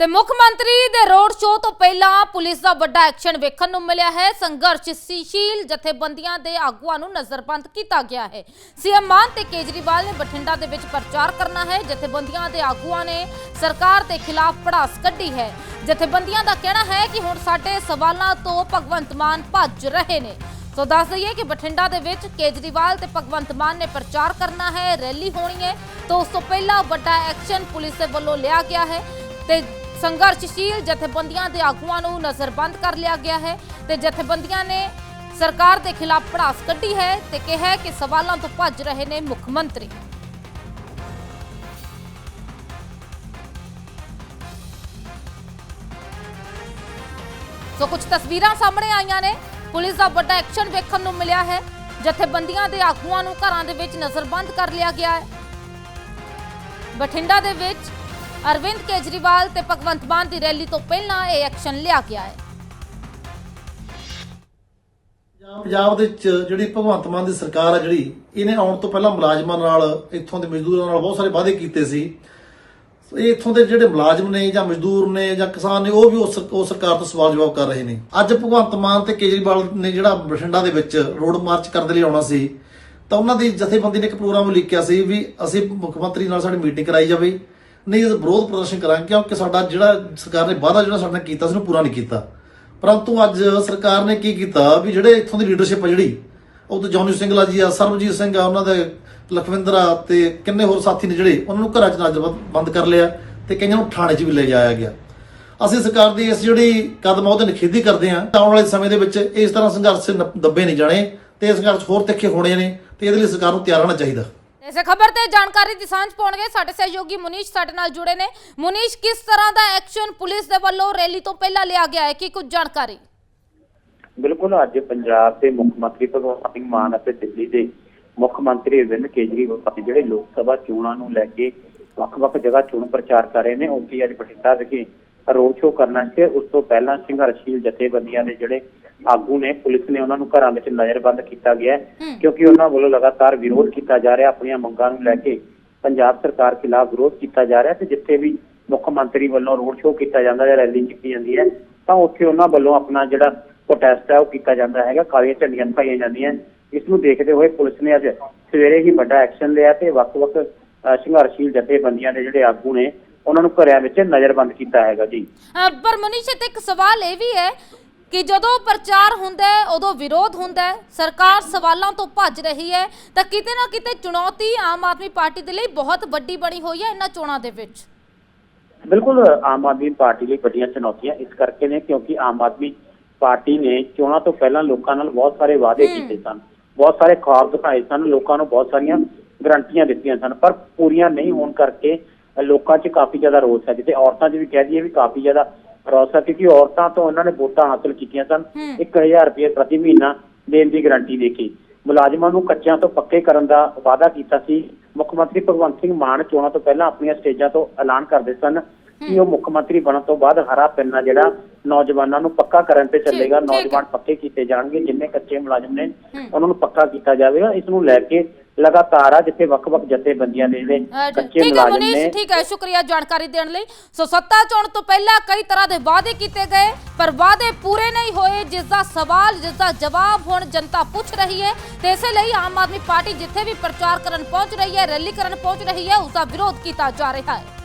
ਤੇ ਮੁੱਖ ਮੰਤਰੀ ਦੇ ਰੋਡ ਸ਼ੋਅ ਤੋਂ ਪਹਿਲਾਂ ਪੁਲਿਸ ਦਾ ਵੱਡਾ ਐਕਸ਼ਨ ਵੇਖਣ ਨੂੰ ਮਿਲਿਆ ਹੈ। ਸੰਘਰਸ਼ਸ਼ੀਲ ਜਥੇਬੰਦੀਆਂ ਦੇ ਆਗੂਆਂ ਨੂੰ ਨਜ਼ਰਬੰਦ ਕੀਤਾ ਗਿਆ ਹੈ। ਸੀਐਮ ਮਾਨ ਤੇ ਕੇਜਰੀਵਾਲ ਨੇ ਬਠਿੰਡਾ ਦੇ ਵਿੱਚ ਪ੍ਰਚਾਰ ਕਰਨਾ ਹੈ। ਜਥੇਬੰਦੀਆਂ ਦੇ ਆਗੂਆਂ ਨੇ ਸਰਕਾਰ ਦੇ ਖਿਲਾਫ ਪੜਾਸ ਕੱਢੀ ਹੈ। ਜਥੇਬੰਦੀਆਂ ਦਾ ਕਹਿਣਾ ਹੈ ਕਿ ਹੁਣ ਸਾਡੇ ਸਵਾਲਾਂ ਤੋਂ ਭਗਵੰਤ ਮਾਨ ਭੱਜ ਰਹੇ ਨੇ। ਸੋ ਦੱਸ ਦਈਏ ਕਿ ਬਠਿੰਡਾ ਦੇ ਵਿੱਚ ਕੇਜਰੀਵਾਲ ਤੇ ਭਗਵੰਤ ਮਾਨ ਨੇ ਪ੍ਰਚਾਰ ਕਰਨਾ ਹੈ। ਰੈਲੀ ਹੋਣੀ ਹੈ। ਤਾਂ ਉਸ ਤੋਂ ਪਹਿਲਾਂ ਵੱਡਾ ਐਕਸ਼ਨ ਪੁਲਿਸ ਦੇ ਵੱਲੋਂ ਲਿਆ ਗਿਆ ਹੈ ਤੇ ਸੰਘਰਸ਼ਸ਼ੀਲ ਜਥੇਬੰਦੀਆਂ ਦੇ ਆਗੂਆਂ ਨੂੰ ਨਜ਼ਰਬੰਦ ਕਰ ਲਿਆ ਗਿਆ ਹੈ ਤੇ ਜਥੇਬੰਦੀਆਂ ਨੇ ਸਰਕਾਰ ਦੇ ਖਿਲਾਫ ਪੜਾਸ ਕੱਢੀ ਹੈ ਤੇ ਕਿਹਾ ਕਿ ਸਵਾਲਾਂ ਤੋਂ ਭੱਜ ਰਹੇ ਨੇ ਮੁੱਖ ਮੰਤਰੀ। ਸੋ ਕੁਝ ਤਸਵੀਰਾਂ ਸਾਹਮਣੇ ਆਈਆਂ ਨੇ। ਪੁਲਿਸ ਦਾ ਵੱਡਾ ਐਕਸ਼ਨ ਵੇਖਣ ਨੂੰ ਮਿਲਿਆ ਹੈ। ਜਥੇਬੰਦੀਆਂ ਦੇ ਆਗੂਆਂ ਨੂੰ ਘਰਾਂ ਦੇ ਵਿੱਚ ਨਜ਼ਰਬੰਦ ਕਰ ਲਿਆ ਗਿਆ ਹੈ। ਬਠਿੰਡਾ ਦੇ ਵਿੱਚ ਅਰਵਿੰਦ ਕੇਜਰੀਵਾਲ ਤੇ ਭਗਵੰਤ ਮਾਨ ਦੀ ਰੈਲੀ ਤੋਂ ਪਹਿਲਾਂ ਇਹ ਐਕਸ਼ਨ ਲਿਆ ਗਿਆ ਹੈ। ਪੰਜਾਬ- ਦੇ ਵਿੱਚ ਜਿਹੜੀ ਭਗਵੰਤ ਮਾਨ ਦੀ ਸਰਕਾਰ ਆ ਜਿਹੜੀ, ਇਹਨੇ ਆਉਣ ਤੋਂ ਪਹਿਲਾਂ ਮੁਲਾਜ਼ਮਾਂ ਨਾਲ, ਇੱਥੋਂ ਦੇ ਮਜ਼ਦੂਰਾਂ ਨਾਲ ਬਹੁਤ ਸਾਰੇ ਵਾਅਦੇ ਕੀਤੇ ਸੀ। ਇਹ ਇੱਥੋਂ ਦੇ ਜਿਹੜੇ ਮੁਲਾਜ਼ਮ ਨੇ ਜਾਂ ਮਜ਼ਦੂਰ ਨੇ ਜਾਂ ਕਿਸਾਨ ਨੇ, ਉਹ ਵੀ ਉਸ ਉਸ ਸਰਕਾਰ ਤੋਂ ਸਵਾਲ ਜਵਾਬ ਕਰ ਰਹੇ ਨੇ। ਅੱਜ ਭਗਵੰਤ ਮਾਨ ਤੇ ਕੇਜਰੀਵਾਲ ਨੇ ਜਿਹੜਾ ਬਠਿੰਡਾ ਦੇ ਵਿੱਚ ਰੋਡ ਮਾਰਚ ਕਰਨ ਦੇ ਲਈ ਆਉਣਾ ਸੀ, ਤਾਂ ਉਹਨਾਂ ਦੀ ਜਥੇਬੰਦੀ ਨੇ ਇੱਕ ਪ੍ਰੋਗਰਾਮ ਲਿਖਿਆ ਸੀ ਵੀ ਅਸੀਂ ਮੁੱਖ ਮੰਤਰੀ ਨਾਲ ਸਾਡੀ ਮੀਟਿੰਗ ਕਰਾਈ ਜਾਵੇ। ਨਹੀਂ ਵਿਰੋਧ ਪ੍ਰਦਰਸ਼ਨ ਕਰਾਂਗੇ ਕਿਉਂਕਿ ਸਾਡਾ ਜਿਹੜਾ ਸਰਕਾਰ ਨੇ ਵਾਅਦਾ ਜਿਹੜਾ ਸਾਡੇ ਨਾਲ ਕੀਤਾ ਸੀ, ਉਹਨੂੰ ਪੂਰਾ ਨਹੀਂ ਕੀਤਾ। ਪਰੰਤੂ ਅੱਜ ਸਰਕਾਰ ਨੇ ਕੀ ਕੀਤਾ ਵੀ ਜਿਹੜੇ ਇੱਥੋਂ ਦੀ ਲੀਡਰਸ਼ਿਪ ਆ ਜਿਹੜੀ, ਉਹ ਤਾਂ ਜੌਨੀ ਸਿੰਘਲਾ ਜੀ ਆ, ਸਰਬਜੀਤ ਸਿੰਘ ਆ, ਉਹਨਾਂ ਦੇ ਲਖਵਿੰਦਰ ਆ ਤੇ ਕਿੰਨੇ ਹੋਰ ਸਾਥੀ ਨੇ ਜਿਹੜੇ, ਉਹਨਾਂ ਨੂੰ ਘਰਾਂ 'ਚ ਨਜ਼ਰ ਬੰਦ ਕਰ ਲਿਆ ਤੇ ਕਈਆਂ ਨੂੰ ਥਾਣੇ 'ਚ ਵੀ ਲੈ ਜਾਇਆ ਗਿਆ। ਅਸੀਂ ਸਰਕਾਰ ਦੀ ਇਸ ਜਿਹੜੀ ਕਦਮ ਆ, ਉਹਦੇ ਨਿਖੇਧੀ ਕਰਦੇ ਹਾਂ। ਆਉਣ ਵਾਲੇ ਸਮੇਂ ਦੇ ਵਿੱਚ ਇਸ ਤਰ੍ਹਾਂ ਸੰਘਰਸ਼ ਨ- ਦੱਬੇ ਨਹੀਂ ਜਾਣੇ ਤੇ ਇਹ ਸੰਘਰਸ਼ ਹੋਰ ਤਿੱਖੇ ਹੋਣੇ ਨੇ ਤੇ ਇਹਦੇ ਲਈ ਸਰਕਾਰ ਨੂੰ ਤਿਆਰ ਰਹਿਣਾ ਚਾਹੀਦਾ। ਇਸੇ ਖਬਰ ਤੇ ਜਾਣਕਾਰੀ ਦੀ ਸਾਂਝ ਪਾਉਣਗੇ ਸਾਡੇ ਸਹਿਯੋਗੀ ਮੁਨੀਸ਼ ਸਾਡੇ ਨਾਲ ਜੁੜੇ ਨੇ। ਮੁਨੀਸ਼, ਕਿਸ ਤਰ੍ਹਾਂ ਦਾ ਐਕਸ਼ਨ ਪੁਲਿਸ ਦੇ ਵੱਲੋਂ ਰੈਲੀ ਤੋਂ ਪਹਿਲਾਂ ਲਿਆ ਗਿਆ ਹੈ? ਕੀ ਕੁਝ ਜਾਣਕਾਰੀ? ਬਿਲਕੁਲ, ਅੱਜ ਪੰਜਾਬ ਦੇ ਮੁੱਖ ਮੰਤਰੀ ਭਗਵੰਤ ਸਿੰਘ ਮਾਨ ਅਤੇ ਦਿੱਲੀ ਦੇ ਮੁੱਖ ਮੰਤਰੀ ਅਰਵਿੰਦ ਕੇਜਰੀਵਾਲ ਜਿਹੜੇ ਲੋਕ ਸਭਾ ਚੋਣਾਂ ਨੂੰ ਲੈ ਕੇ ਵੱਖ-ਵੱਖ ਜਗ੍ਹਾ ਚੋਣ ਪ੍ਰਚਾਰ ਕਰ ਰਹੇ ਨੇ ਉੱਥੇ ਅੱਜ ਬਠਿੰਡਾ ਵਿਖੇ ਰੋਡ ਸ਼ੋਅ ਕਰਨਾ ਸੀ। ਉਸ ਤੋਂ ਪਹਿਲਾਂ ਸੰਘਰਸ਼ੀਲ ਜਥੇਬੰਦੀਆਂ ਦੇ ਜਿਹੜੇ ਆਗੂ ਨੇ ਪੁਲਿਸ ਨੇ ਉਹਨਾਂ ਨੂੰ ਘਰਾਂ ਵਿੱਚ ਨਜ਼ਰਬੰਦ ਕੀਤਾ ਗਿਆ। ਕਿਉਂਕਿ ਉਹਨਾਂ ਵੱਲੋਂ ਲਗਾਤਾਰ ਵਿਰੋਧ ਕੀਤਾ ਜਾ ਰਿਹਾ ਆਪਣੀਆਂ ਮੰਗਾਂ ਨੂੰ ਲੈ ਕੇ ਪੰਜਾਬ ਸਰਕਾਰ ਖਿਲਾਫ ਵਿਰੋਧ ਕੀਤਾ ਜਾ ਰਿਹਾ ਤੇ ਜਿੱਥੇ ਵੀ ਮੁੱਖ ਮੰਤਰੀ ਵੱਲੋਂ ਰੋਡ ਸ਼ੋਅ ਕੀਤਾ ਜਾਂਦਾ ਜਾਂ ਰੈਲੀ ਕੀਤੀ ਜਾਂਦੀ ਹੈ ਤਾਂ ਉੱਥੇ ਉਹਨਾਂ ਵੱਲੋਂ ਆਪਣਾ ਜਿਹੜਾ ਪ੍ਰੋਟੈਸਟ ਹੈ ਉਹ ਕੀਤਾ ਜਾਂਦਾ ਹੈਗਾ ਕਾਲੀਆਂ ਝੰਡੀਆਂ ਦਿਖਾਈਆਂ ਜਾਂਦੀਆਂ ਇਸ ਨੂੰ ਦੇਖਦੇ ਹੋਏ ਪੁਲਿਸ ਨੇ ਅੱਜ ਸਵੇਰੇ ਹੀ ਵੱਡਾ ਐਕਸ਼ਨ ਲਿਆ ਤੇ ਵੱਖ-ਵੱਖ ਸੰਘਰਸ਼ੀਲ ਜਥੇਬੰਦੀਆਂ ਦੇ ਜਿਹੜੇ ਆਗੂ ਨੇ ਉਹਨਾਂ ਨੂੰ ਘਰਿਆਂ ਵਿੱਚ ਨਜ਼ਰਬੰਦ ਕੀਤਾ ਹੈਗਾ ਜੀ ਪਰ ਮਨੀਸ਼ ਇੱਕ ਸਵਾਲ ਇਹ ਵੀ ਹੈ ਕਿ ਜਦੋਂ ਪ੍ਰਚਾਰ ਹੁੰਦਾ ਹੈ ਉਦੋਂ ਵਿਰੋਧ ਹੁੰਦਾ ਹੈ ਸਰਕਾਰ ਸਵਾਲਾਂ ਤੋਂ ਭੱਜ ਰਹੀ ਹੈ ਤਾਂ ਕਿਤੇ ਨਾ ਕਿਤੇ ਚੁਣੌਤੀ ਆਮ ਆਦਮੀ ਪਾਰਟੀ ਦੇ ਲਈ ਬਹੁਤ ਵੱਡੀ ਬਣੀ ਹੋਈ ਹੈ ਇਹਨਾਂ ਚੋਣਾਂ ਦੇ ਵਿੱਚ ਬਿਲਕੁਲ ਆਮ ਆਦਮੀ ਪਾਰਟੀ ਲਈ ਵੱਡੀਆਂ ਚੁਣੌਤੀਆਂ ਇਸ ਕਰਕੇ ਨੇ ਕਿਉਂਕਿ ਆਮ ਆਦਮੀ ਪਾਰਟੀ ਨੇ ਚੋਣਾਂ ਤੋਂ ਪਹਿਲਾਂ ਲੋਕਾਂ ਨਾਲ ਬਹੁਤ ਸਾਰੇ ਵਾਅਦੇ। ਕੀਤੇ ਸਨ ਬਹੁਤ ਸਾਰੇ ਖੁਆਬ ਦਿਖਾਏ ਸਨ ਲੋਕਾਂ ਨੂੰ ਬਹੁਤ ਸਾਰੀਆਂ ਗਰੰਟੀਆਂ ਦਿੱਤੀਆਂ ਸਨ ਪਰ ਪੂਰੀਆਂ ਨਹੀਂ ਹੋਣ ਕਰਕੇ ਲੋਕਾਂ 'ਚ ਕਾਫੀ ਜ਼ਿਆਦਾ ਰੋਸ ਹੈ ਜਿੱਥੇ ਔਰਤਾਂ 'ਚ ਵੀ ਕਹਿ ਦਈਏ ਵੀ ਕਾਫੀ ਜ਼ਿਆਦਾ ਰੋਸ ਹੈ ਕਿਉਂਕਿ ਔਰਤਾਂ ਤੋਂ ਉਹਨਾਂ ਨੇ ਵੋਟਾਂ ਹਾਸਲ ਕੀਤੀਆਂ ਸਨ ਹਮ। 1000 ਰੁਪਏ ਪ੍ਰਤੀ ਮਹੀਨਾ ਦੇਣ ਦੀ ਗਾਰੰਟੀ ਦੇ ਕੇ ਮੁਲਾਜ਼ਮਾਂ ਨੂੰ ਕੱਚਿਆਂ ਤੋਂ ਪੱਕੇ ਕਰਨ ਦਾ ਵਾਅਦਾ ਕੀਤਾ ਸੀ ਮੁੱਖ ਮੰਤਰੀ ਭਗਵੰਤ ਸਿੰਘ ਮਾਨ ਚੋਣਾਂ ਤੋਂ ਪਹਿਲਾਂ ਆਪਣੀਆਂ ਸਟੇਜਾਂ ਤੋਂ ਐਲਾਨ ਕਰਦੇ ਸਨ ਕਿ ਉਹ ਮੁੱਖ ਮੰਤਰੀ ਬਣਨ ਤੋਂ ਬਾਅਦ ਹਰਾ ਪੈਨਾ ਜਿਹੜਾ ਨੌਜਵਾਨਾਂ ਨੂੰ ਪੱਕਾ ਕਰਨ ਤੇ ਚੱਲੇਗਾ। ਨੌਜਵਾਨ ਪੱਕੇ ਕੀਤੇ ਜਾਣਗੇ ਜਿੰਨੇ ਕੱਚੇ ਮੁਲਾਜ਼ਮ ਨੇ। ਉਹਨਾਂ ਨੂੰ ਪੱਕਾ ਕੀਤਾ ਜਾਵੇਗਾ ਇਸ ਨੂੰ ਲੈ ਕੇ ਲਗਾਤਾਰ ਆ ਜਿੱਥੇ ਵੱਖ-ਵੱਖ ਜਥੇਬੰਦੀਆਂ ਦੇ ਜਿਹੜੇ ਕੱਚੇ ਠੀਕ ਹੈ ਮੁਲਾਜ਼ਮ ਮਨੀਸ਼ ਨੇ। ਠੀਕ ਹੈ ਸ਼ੁਕਰੀਆ ਜਾਣਕਾਰੀ ਦੇਣ ਲਈ। ਸੋ ਸੱਤਾ ਚੋਣ ਤੋਂ ਪਹਿਲਾਂ ਕਈ ਤਰ੍ਹਾਂ ਦੇ ਵਾਅਦੇ ਕੀਤੇ ਗਏ ਪਰ ਵਾਅਦੇ ਪੂਰੇ ਨਹੀਂ ਹੋਏ ਜਿਸ ਦਾ ਸਵਾਲ ਜਿਸ ਦਾ ਜਵਾਬ ਹੁਣ ਜਨਤਾ ਪੁੱਛ ਰਹੀ ਹੈ। ਤੇ ਇਸੇ ਲਈ ਆਮ ਆਦਮੀ ਪਾਰਟੀ ਜਿੱਥੇ ਵੀ ਪ੍ਰਚਾਰ ਕਰਨ ਪਹੁੰਚ ਰਹੀ ਹੈ ਰੈਲੀ ਕਰਨ ਪਹੁੰਚ ਰਹੀ ਹੈ ਉਸ ਦਾ ਵਿਰੋਧ ਕੀਤਾ ਜਾ ਰਿਹਾ ਹੈ।